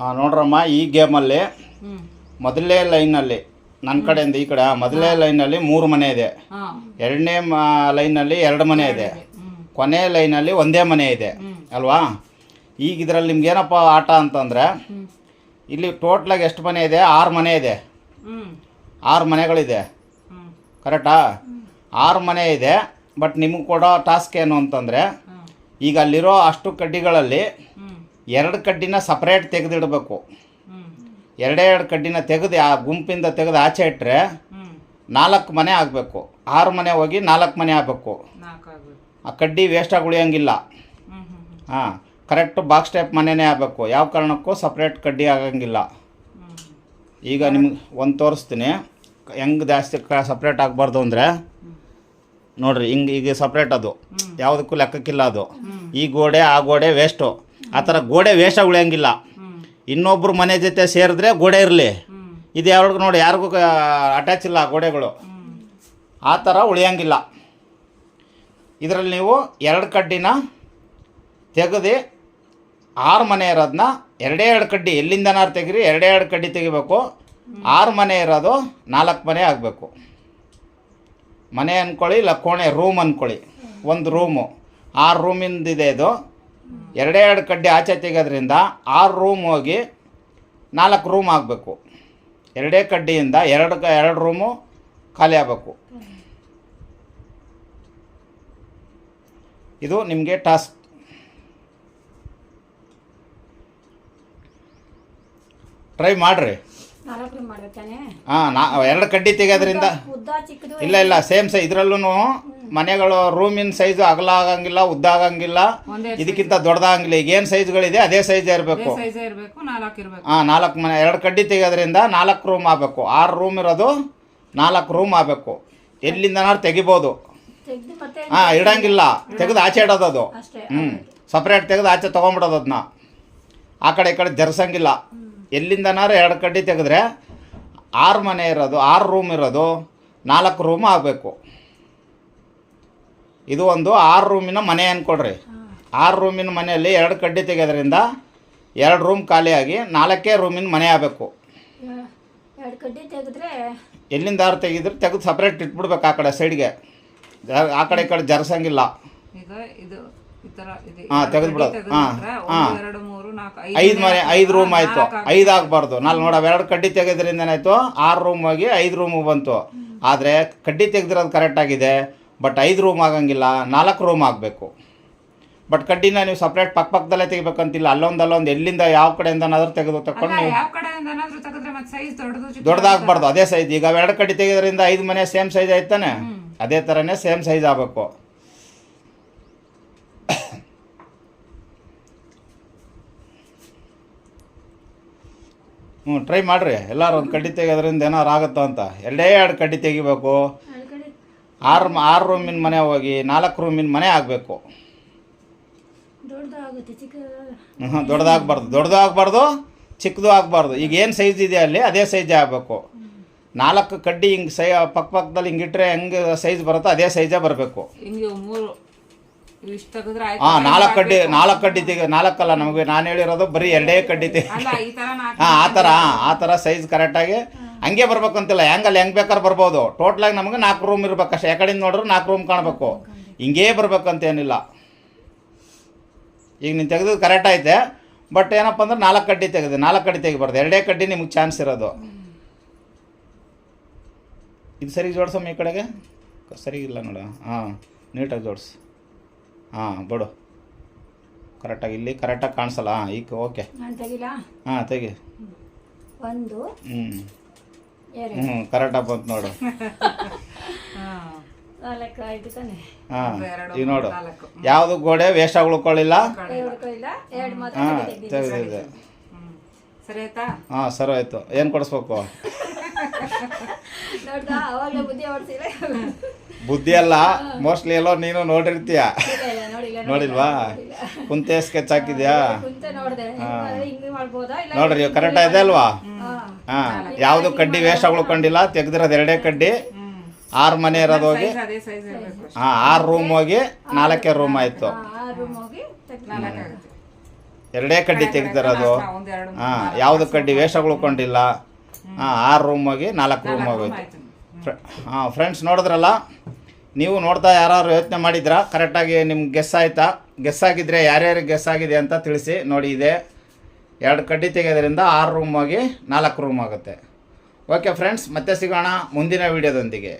ಹಾಂ ನೋಡ್ರಮ್ಮ ಈ ಗೇಮಲ್ಲಿ ಮೊದಲೇ ಮೊದಲನೇ ಲೈನಲ್ಲಿ ನನ್ನ ಕಡೆಯಿಂದ ಈ ಕಡೆ ಮೊದಲನೇ ಲೈನಲ್ಲಿ ಮೂರು ಮನೆ ಇದೆ. ಎರಡನೇ ಲೈನಲ್ಲಿ ಎರಡು ಮನೆ ಇದೆ. ಕೊನೆಯ ಕೊನೆ ಲೈನಲ್ಲಿ ಒಂದೇ ಮನೆ ಇದೆ. ಅಲ್ವಾ? ಈಗ ಇದರಲ್ಲಿ ನಿಮ್ಗೆ ಏನಪ್ಪ ಆಟ ಅಂತಂದರೆ ಇಲ್ಲಿ ಟೋಟ್ಲಾಗಿ ಎಷ್ಟು ಮನೆ ಇದೆ? ಆರು ಮನೆ ಇದೆ. ಆರು ಮನೆಗಳಿದೆ. ಕರೆಕ್ಟಾ? ಆರು ಮನೆ ಇದೆ ಬಟ್ ನಿಮಗೆ ಕೊಡೋ ಟಾಸ್ಕ್ ಏನು ಅಂತಂದರೆ ಈಗ ಅಲ್ಲಿರೋ ಅಷ್ಟು ಕಡ್ಡಿಗಳಲ್ಲಿ ಎರಡು ಕಡ್ಡಿನ ಸಪ್ರೇಟ್ ತೆಗೆದಿಡಬೇಕು. ಎರಡೇ ಎರಡು ಕಡ್ಡಿನ ತೆಗೆದು ಆ ಗುಂಪಿಂದ ತೆಗೆದು ಆಚೆ ಇಟ್ಟರೆ ನಾಲ್ಕು ಮನೆ ಆಗಬೇಕು. ಆರು ಮನೆ ಹೋಗಿ ನಾಲ್ಕು ಮನೆ ಆಗಬೇಕು. ಆ ಕಡ್ಡಿ ವೇಸ್ಟಾಗಿ ಉಳಿಯೋಂಗಿಲ್ಲ. ಹಾಂ ಕರೆಕ್ಟ್ ಬಾಕ್ಸ್ ಟೈಪ್ ಮನೆನೇ ಆಗಬೇಕು. ಯಾವ ಕಾರಣಕ್ಕೂ ಸಪ್ರೇಟ್ ಕಡ್ಡಿ ಆಗಂಗಿಲ್ಲ. ಈಗ ನಿಮ್ಗೆ ಒಂದು ತೋರಿಸ್ತೀನಿ. ಹೆಂಗೆ ಜಾಸ್ತಿ ಕ ಸಪ್ರೇಟ್ ಆಗಬಾರ್ದು ಅಂದರೆ ನೋಡ್ರಿ ಹಿಂಗೆ ಈಗ ಸಪ್ರೇಟ್ ಅದು. ಯಾವುದಕ್ಕೂ ಲೆಕ್ಕಕ್ಕಿಲ್ಲ ಅದು. ಈ ಗೋಡೆ ಆ ಗೋಡೆ ವೇಸ್ಟು ಆ ಥರ ಗೋಡೆ ವೇಷ ಉಳಿಯಂಗಿಲ್ಲ. ಇನ್ನೊಬ್ಬರು ಮನೆ ಜೊತೆ ಸೇರಿದ್ರೆ ಗೋಡೆ ಇರಲಿ. ಇದು ಯಾವ್ದು ನೋಡಿ ಯಾರಿಗೂ ಅಟ್ಯಾಚ್ ಇಲ್ಲ ಆ ಗೋಡೆಗಳು. ಆ ಥರ ಉಳಿಯಂಗಿಲ್ಲ. ಇದರಲ್ಲಿ ನೀವು ಎರಡು ಕಡ್ಡಿನ ತೆಗೆದು ಆರು ಮನೆ ಇರೋದನ್ನ ಎರಡೇ ಎರಡು ಕಡ್ಡಿ ಎಲ್ಲಿಂದನಾರು ತೆಗೀರಿ ಎರಡೇ ಎರಡು ಕಡ್ಡಿ ತೆಗಿಬೇಕು. ಆರು ಮನೆ ಇರೋದು ನಾಲ್ಕು ಮನೆ ಆಗಬೇಕು. ಮನೆ ಅಂದ್ಕೊಳ್ಳಿ ಇಲ್ಲ ಕೋಣೆ ರೂಮ್ ಅಂದ್ಕೊಳ್ಳಿ ಒಂದು ರೂಮು ಆರು ರೂಮಿಂದಿದೆ ಇದು. ಎರಡೇ ಎರಡು ಕಡ್ಡಿ ಆಚೆ ತೆಗೆಯೋದ್ರಿಂದ ಆರು ರೂಮ್ ಹೋಗಿ ನಾಲ್ಕು ರೂಮ್ ಆಗಬೇಕು. ಎರಡೇ ಕಡ್ಡಿಯಿಂದ ಎರಡು ಎರಡು ರೂಮು ಖಾಲಿ ಆಗಬೇಕು. ಇದು ನಿಮಗೆ ಟಾಸ್ಕ್ ಟ್ರೈ ಮಾಡಿರಿ. ಹಾಂ ನಾ ಎರಡು ಕಡ್ಡಿ ತೆಗೆಯೋದ್ರಿಂದ ಇಲ್ಲ ಇಲ್ಲ ಸೇಮ್ ಸೇ ಇದರಲ್ಲೂ ಮನೆಗಳು ರೂಮಿನ ಸೈಜ್ ಅಗಲ ಆಗಂಗಿಲ್ಲ ಉದ್ದ ಆಗಂಗಿಲ್ಲ ಇದಕ್ಕಿಂತ ದೊಡ್ಡದಾಗಂಗಿಲ್ಲ ಈಗ ಏನು ಸೈಜ್ಗಳಿದೆ ಅದೇ ಸೈಜ್ ಇರಬೇಕು. ಸೈಜ್ ಇರಬೇಕು ನಾಲ್ಕು ಇರಬೇಕು. ಹಾಂ ನಾಲ್ಕು ಮನೆ ಎರಡು ಕಡ್ಡಿ ತೆಗೆಯೋದ್ರಿಂದ ನಾಲ್ಕು ರೂಮ್ ಆಗಬೇಕು. ಆರು ರೂಮ್ ಇರೋದು ನಾಲ್ಕು ರೂಮ್ ಆಗಬೇಕು. ಎಲ್ಲಿಂದನಾರು ತೆಗಿಬೋದು. ಹಾ ಮತ್ತೆ ಹಾಂ ಇಡಂಗಿಲ್ಲ. ತೆಗೆದು ಆಚೆ ಇಡೋದು ಅದು. ಅಷ್ಟೇ ಹ್ಞೂ ಸಪ್ರೇಟ್ ತೆಗೆದು ಆಚೆ ತೊಗೊಂಬಿಡೋದು ಅದನ್ನ ಆ ಕಡೆ ಈ ಕಡೆ ಜರ್ಸಂಗಿಲ್ಲ. ಎಲ್ಲಿಂದನಾರು ಎರಡು ಕಡ್ಡಿ ತೆಗೆದ್ರೆ ಆರು ಮನೆ ಇರೋದು ಆರು ರೂಮ್ ಇರೋದು ನಾಲ್ಕು ರೂಮ್ ಆಗಬೇಕು. ಇದು ಒಂದು ಆರು ರೂಮಿನ ಮನೆ ಅಂದ್ಕೊಡ್ರಿ ಆರು ರೂಮಿನ ಮನೆಯಲ್ಲಿ ಎರಡು ಕಡ್ಡಿ ತೆಗೆಯೋದ್ರಿಂದ ಎರಡು ರೂಮ್ ಖಾಲಿಯಾಗಿ ನಾಲ್ಕೇ ರೂಮಿನ ಮನೆ ಆಗಬೇಕು. ಎರಡು ಕಡ್ಡಿ ತೆಗೆದ್ರೆ? ಎಲ್ಲಿಂದಾರು ತೆಗೆದ್ರೆ ತೆಗೆದು ಸಪ್ರೇಟ್ ಇಟ್ಬಿಡ್ಬೇಕು ಆ ಕಡೆ ಸೈಡ್ಗೆ ಜ- ಆ ಕಡೆ ಈ ಕಡೆ ಜರ್ಸಂಗಿಲ್ಲ. ಈಗ ಇದು ಈ ತರ ಇದು. ಹಾ, ತೆಗೆದ್ಬಿಡೋದು. ಹಾ, ಹಾ. ಐದು ಮನೆ ಐದು ರೂಮ್ ಆಯಿತು. ಐದು ಆಗಬಾರ್ದು. ನಾಲ್ಕು ನೋಡ ಎರಡು ಕಡ್ಡಿ ತೆಗೆದ್ರಿಂದ ಏನಾಯಿತು? ಆರು ರೂಮ್ ಹೋಗಿ ಐದು ರೂಮ್ ಬಂತು. ಆದರೆ ಕಡ್ಡಿ ತೆಗೆದಿರೋದು ಕರೆಕ್ಟ್ ಆಗಿದೆ. ಬಟ್ ಐದು ರೂಮ್ ಆಗಂಗಿಲ್ಲ ನಾಲ್ಕು ರೂಮ್ ಆಗಬೇಕು. ಬಟ್ ಕಡ್ಡಿನ ನೀವು ಸಪ್ರೇಟ್ ಪಕ್ಕ ಪಕ್ಕದಲ್ಲೇ ತೆಗಿಬೇಕಂತಿಲ್ಲ ಅಲ್ಲೊಂದು ಅಲ್ಲೊಂದು ಎಲ್ಲಿಂದ ಯಾವ ಕಡೆಯಿಂದನಾದರೂ ತೆಗೆದು ತಕೊಂಡು ನೀವು ದೊಡ್ಡದಾಗಬಾರ್ದು ಅದೇ ಸೈಜ್ ಈಗ ಎರಡು ಕಡ್ಡಿ ತೆಗೆದ್ರಿಂದ ಐದು ಮನೆ ಸೇಮ್ ಸೈಜ್ ಆಯ್ತಾನೆ ಅದೇ ಥರನೇ ಸೇಮ್ ಸೈಜ್ ಆಗಬೇಕು. ಹ್ಞೂ ಟ್ರೈ ಮಾಡಿರಿ. ಎಲ್ಲರೂ ಒಂದು ಕಡ್ಡಿ ತೆಗೆಯೋದ್ರಿಂದ ಏನಾರು ಆಗುತ್ತೋ ಅಂತ. ಎರಡೇ ಎರಡು ಕಡ್ಡಿ ತೆಗಿಬೇಕು. ಆರು ಆರು ರೂಮಿನ ಮನೆ ಹೋಗಿ ನಾಲ್ಕು ರೂಮಿನ ಮನೆ ಆಗಬೇಕು. ದೊಡ್ಡದಾಗುತ್ತೆ ಚಿಕ್ಕ ಹ್ಞೂ ದೊಡ್ಡದಾಗಬಾರ್ದು. ದೊಡ್ಡದು ಆಗಬಾರ್ದು ಚಿಕ್ಕದು ಆಗಬಾರ್ದು. ಈಗ ಏನು ಸೈಜ್ ಇದೆ ಅಲ್ಲಿ ಅದೇ ಸೈಜೇ ಆಗಬೇಕು. ನಾಲ್ಕು ಕಡ್ಡಿ ಹಿಂಗೆ ಸೈ ಪಕ್ಕ ಪಕ್ಕದಲ್ಲಿ ಹಿಂಗೆ ಇಟ್ಟರೆ ಹೆಂಗೆ ಸೈಜ್ ಬರುತ್ತೋ ಅದೇ ಸೈಜೇ ಬರಬೇಕು. ಹಿಂಗೆ ಮೂರು ಇಷ್ಟು ತೆಗೆದ್ರೆ ಆಯ್ತು. ಹಾಂ ನಾಲ್ಕು ಕಡ್ಡಿ ನಾಲ್ಕು ಕಡ್ಡಿ ತೆಗೆ ನಾಲ್ಕಲ್ಲ ನಮಗೆ ನಾನು ಹೇಳಿರೋದು ಬರೀ ಎರಡೇ ಕಡ್ಡಿ ತೆಗೆ ಈ ತರ ನಾಲ್ಕು ಹಾಂ ಆ ಥರ ಆ ಥರ ಸೈಜ್ ಕರೆಕ್ಟಾಗಿ ಹಂಗೆ ಬರ್ಬೇಕಂತಿಲ್ಲ ಹೆಂಗಲ್ಲಿ ಹೆಂಗೆ ಬೇಕಾದ್ರೆ ಬರ್ಬೋದು. ಟೋಟ್ಲಾಗಿ ನಮಗೆ ನಾಲ್ಕು ರೂಮ್ ಇರ್ಬೇಕು. ಅಷ್ಟೇ. ಯಾಕಡೆಯಿಂದ ನೋಡಿದ್ರೆ ನಾಲ್ಕು ರೂಮ್ ಕಾಣಬೇಕು. ಹಿಂಗೇ ಬರ್ಬೇಕಂತೇನಿಲ್ಲ. ಈಗ ನೀನು ತೆಗೆದು ಕರೆಕ್ಟ್ ಐತೆ. ಬಟ್ ಏನಪ್ಪ ಅಂದ್ರೆ ನಾಲ್ಕು ಕಡ್ಡಿ ತೆಗೆದು ನಾಲ್ಕು ಕಡ್ಡಿ ತೆಗಿಬಾರ್ದು ಎರಡೇ ಕಡ್ಡಿ ನಿಮ್ಗೆ ಚಾನ್ಸ್ ಇರೋದು. ಇದು ಸರಿ ಜೋಡ್ಸಮ್ಮ ಈ ಕಡೆಗೆ? ಸರಿ ಇಲ್ಲ ನೋಡು. ಹಾಂ ನೀಟಾಗಿ ಜೋಡಿಸು. ಹಾಂ ಬಿಡು. ಕರೆಕ್ಟಾಗಿ ಇಲ್ಲಿ ಕರೆಕ್ಟಾಗಿ ಕಾಣಿಸಲ್ಲ. ಹಾಂ ಈಗ ಓಕೆ ಹಾಂ ತೆಗಿ. ಒಂದು. ಹ್ಞೂ ಹ್ಞೂ ಕರೆಕ್ಟಾಗಿ ಬಂತು ನೋಡು. ಹಾ. ಈಗ ನೋಡು. ಯಾವುದು ಗೋಡೆ ವೇಸ್ಟ್ ಉಳ್ಕೊಳ್ಳಿಲ್ಲ? ಎರಡು ಮಾತ್ರ ಹಾಂ ತೆಗೆದಿದೆ. ಸರಿ ಆಯ್ತಾ? ಹಾಂ ಸರಿ ಆಯಿತು. ಏನು ಕೊಡಿಸ್ಬೇಕು? ಬುದ್ಧಿ ಅಲ್ಲ ಮೋಸ್ಟ್ಲಿ ಎಲ್ಲೋ ನೀನು ನೋಡಿರ್ತೀಯ? ನೋಡಿಲ್ವಾ? ಕುಂತೆ ಸ್ಕೆಚ್ ಹಾಕಿದ್ಯಾ? ನೋಡ್ರಿ ಕರೆಕ್ಟ್ ಇದೆ ಅಲ್ವಾ? ಹಾ. ಯಾವುದು ಕಡ್ಡಿ ವೇಸ್ಟ್ ಉಳ್ಕೊಂಡಿಲ್ಲ ತೆಗ್ದಿರೋದು ಎರಡೇ ಕಡ್ಡಿ ಆರು ಮನೆ ಇರೋದು ಹೋಗಿ. ಹಾಂ ಆರು ರೂಮ್ ಹೋಗಿ ನಾಲ್ಕೇ ರೂಮ್ ಆಯಿತು. ಎರಡೇ ಕಡ್ಡಿ ತೆಗ್ದಿರೋದು. ಹಾ ಯಾವುದು ಕಡ್ಡಿ ವೇಷ ಉಳ್ಕೊಂಡಿಲ್ಲ ಹಾಂ ಆರು ರೂಮ್ ಹೋಗಿ ನಾಲ್ಕು ರೂಮ್ ಹೋಗೋಯ್ತು. ಹಾ ಹಾಂ ಫ್ರೆಂಡ್ಸ್ ನೋಡಿದ್ರಲ್ಲ ನೀವು ನೋಡ್ತಾ ಯಾರು ಯೋಚನೆ ಮಾಡಿದ್ರಾ? ಕರೆಕ್ಟಾಗಿ ನಿಮ್ಗೆ ಗೆಸ್ ಆಯ್ತಾ? ಗೆಸ್ ಆಗಿದ್ರೆ ಯಾರ್ಯಾರಿಗೆ ಗೆಸ್ ಆಗಿದೆ ಅಂತ ತಿಳಿಸಿ ನೋಡಿ ಇದೆ. ಎರಡು ಕಡ್ಡಿ ತೆಗೆಯೋದ್ರಿಂದ ಆರು ರೂಮ್ ಹೋಗಿ ನಾಲ್ಕು ರೂಮ್ ಆಗುತ್ತೆ. ಓಕೆ ಫ್ರೆಂಡ್ಸ್ ಮತ್ತೆ ಸಿಗೋಣ ಮುಂದಿನ ವೀಡಿಯೋದೊಂದಿಗೆ